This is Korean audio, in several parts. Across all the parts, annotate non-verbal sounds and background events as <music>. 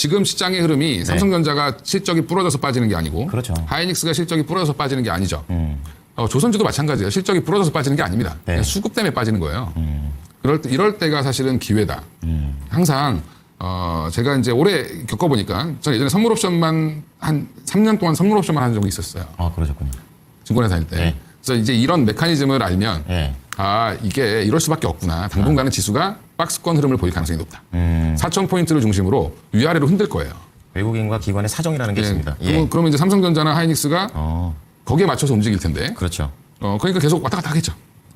지금 시장의 흐름이 삼성전자가 실적이 부러져서 빠지는 게 아니고 네. 그렇죠. 음. 하이닉스가 실적이 부러져서 빠지는 게 아니죠. 어, 조선주도 마찬가지예요. 실적이 부러져서 빠지는 게 아닙니다. 네. 음. 수급 때문에 빠지는 거예요. 그럴 때, 이럴 때가 사실은 기회다. 항상 어, 제가 이제 오래 겪어보니까 저는 예전에 선물 옵션만 한 3년 동안 선물 옵션만 한 적이 있었어요. 아 그러셨군요. 증권회 다닐 때. 네. 그래서 이제 이런 메커니즘을 알면 예. 아 이게 이럴 수밖에 없구나. 당분간은 지수가 박스권 흐름을 보일 가능성이 높다. 음. 4천 포인트를 중심으로 위아래로 흔들 거예요. 외국인과 기관의 사정이라는 게 예. 있습니다. 예. 그러면, 그러면 이제 삼성전자나 하이닉스가 어 거기에 맞춰서 움직일 텐데. 그렇죠. 어 그러니까 계속 왔다 갔다 하겠죠.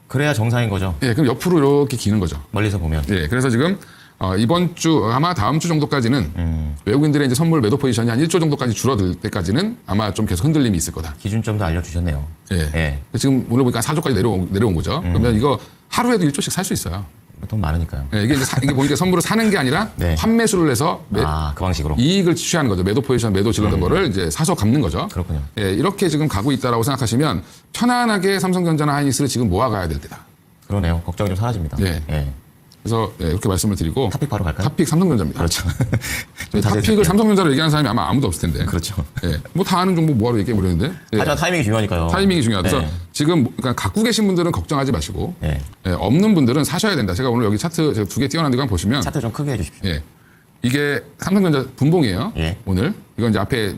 그래야 정상인 거죠. 예, 그럼 옆으로 이렇게 기는 거죠. 멀리서 보면. 예, 그래서 지금 어, 이번 주 아마 다음 주 정도까지는 음. 외국인들의 이제 선물 매도 포지션이 한 1조 정도까지 줄어들 때까지는 아마 좀 계속 흔들림이 있을 거다. 기준점도 알려주셨네요. 예. 예. 지금 오늘 보니까 4조까지 내려온, 내려온 거죠. 음. 그러면 이거 하루에도 1조씩 살 수 있어요. 돈 많으니까요. 예, 이게 이제 사, 이게 보니까 선물을 사는 게 아니라 네. 환매수를 해서 매- 아 그 방식으로. 이익을 취하는 거죠. 매도 포지션, 매도 질렀던 거를 이제 사서 갚는 거죠. 음. 그렇군요. 예, 이렇게 지금 가고 있다라고 생각하시면 편안하게 삼성전자나 하이닉스를 지금 모아가야 될 때다. 그러네요. 걱정이 좀 사라집니다. 예. 예. 그래서 예, 이렇게 말씀을 드리고 탑픽 바로 갈까요? 탑픽 삼성전자입니다. 그렇죠. <laughs> 탑픽을 삼성전자로 얘기하는 사람이 아마 아무도 없을 텐데. 그렇죠. 예, 뭐다 아는 정보 뭐하러 얘기해 버리는데. 예, 하지만 타이밍이 중요하니까요. 타이밍이 중요하다. 그래서 네. 지금 그러니까 갖고 계신 분들은 걱정하지 마시고 예. 예, 없는 분들은 사셔야 된다. 제가 오늘 여기 차트 제가 두 개 띄워놨는데 한번 보시면 차트 좀 크게 해주십시오. 예. 이게 삼성전자 분봉이에요. 예. 오늘 이건 이제 앞에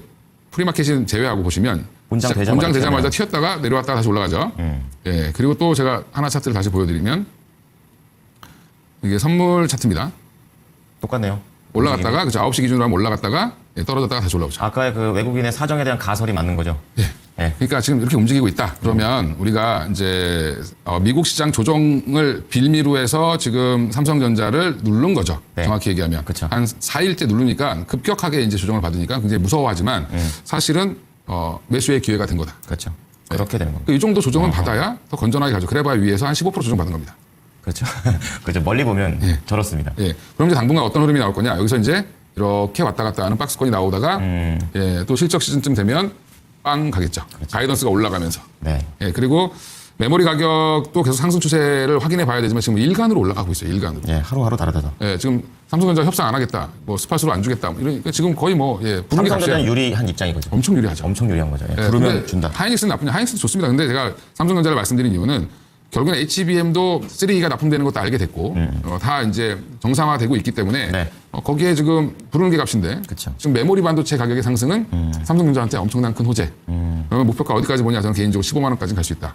프리마켓은 제외하고 보시면 본장 되자마자 본장 되자마자. 튀었다가 내려왔다가 다시 올라가죠. 음. 예. 그리고 또 제가 하나 차트를 다시 보여드리면 이게 선물 차트입니다. 똑같네요. 올라갔다가 그죠 9시 기준으로 하면 올라갔다가 예, 떨어졌다가 다시 올라오죠. 아까의 그 외국인의 사정에 대한 가설이 맞는 거죠. 예. 예. 그러니까 지금 이렇게 움직이고 있다. 그러면 우리가 이제 어, 미국 시장 조정을 빌미로 해서 지금 삼성전자를 누른 거죠. 네. 정확히 얘기하면 그쵸. 한 4일째 누르니까 급격하게 이제 조정을 받으니까 굉장히 무서워하지만 음. 사실은 어, 매수의 기회가 된 거다. 그렇죠. 그렇게 되는 겁니다. 이 정도 조정은 받아야 더 건전하게 가죠. 그래봐야 위에서 한 15% 조정 받은 겁니다. 그렇죠. <laughs> 그렇죠. 멀리 보면 예. 저렇습니다. 예. 그럼 이제 당분간 어떤 흐름이 나올 거냐? 여기서 이제 이렇게 왔다 갔다 하는 박스권이 나오다가 음. 예, 또 실적 시즌쯤 되면 빵 가겠죠. 가이던스가 올라가면서. 네. 예, 그리고 메모리 가격도 계속 상승 추세를 확인해 봐야 되지만 지금 일간으로 올라가고 있어요. 일간으로. 예, 하루하루 다르다죠. 예, 지금 삼성전자 협상 안 하겠다. 뭐 스팟으로 안 주겠다. 뭐 이러니까 지금 거의 뭐 예, 부른 게 삼성전자는. 유리한 입장인 거죠. 엄청 유리하죠. 엄청 유리한 거죠. 예, 예, 부르면 근데 준다. 하이닉스는 나쁘냐? 하이닉스도 좋습니다. 근데 제가 삼성전자를 말씀드린 이유는 결국엔 HBM도 3E가 납품되는 것도 알게 됐고 어, 다 이제 정상화되고 있기 때문에 음. 네. 어, 거기에 지금 부르는 게 값인데 그쵸. 음. 지금 메모리 반도체 가격의 상승은 삼성전자한테 엄청난 큰 호재. 그러면 목표가 어디까지 보냐? 저는 개인적으로 15만 원까지 갈 수 있다.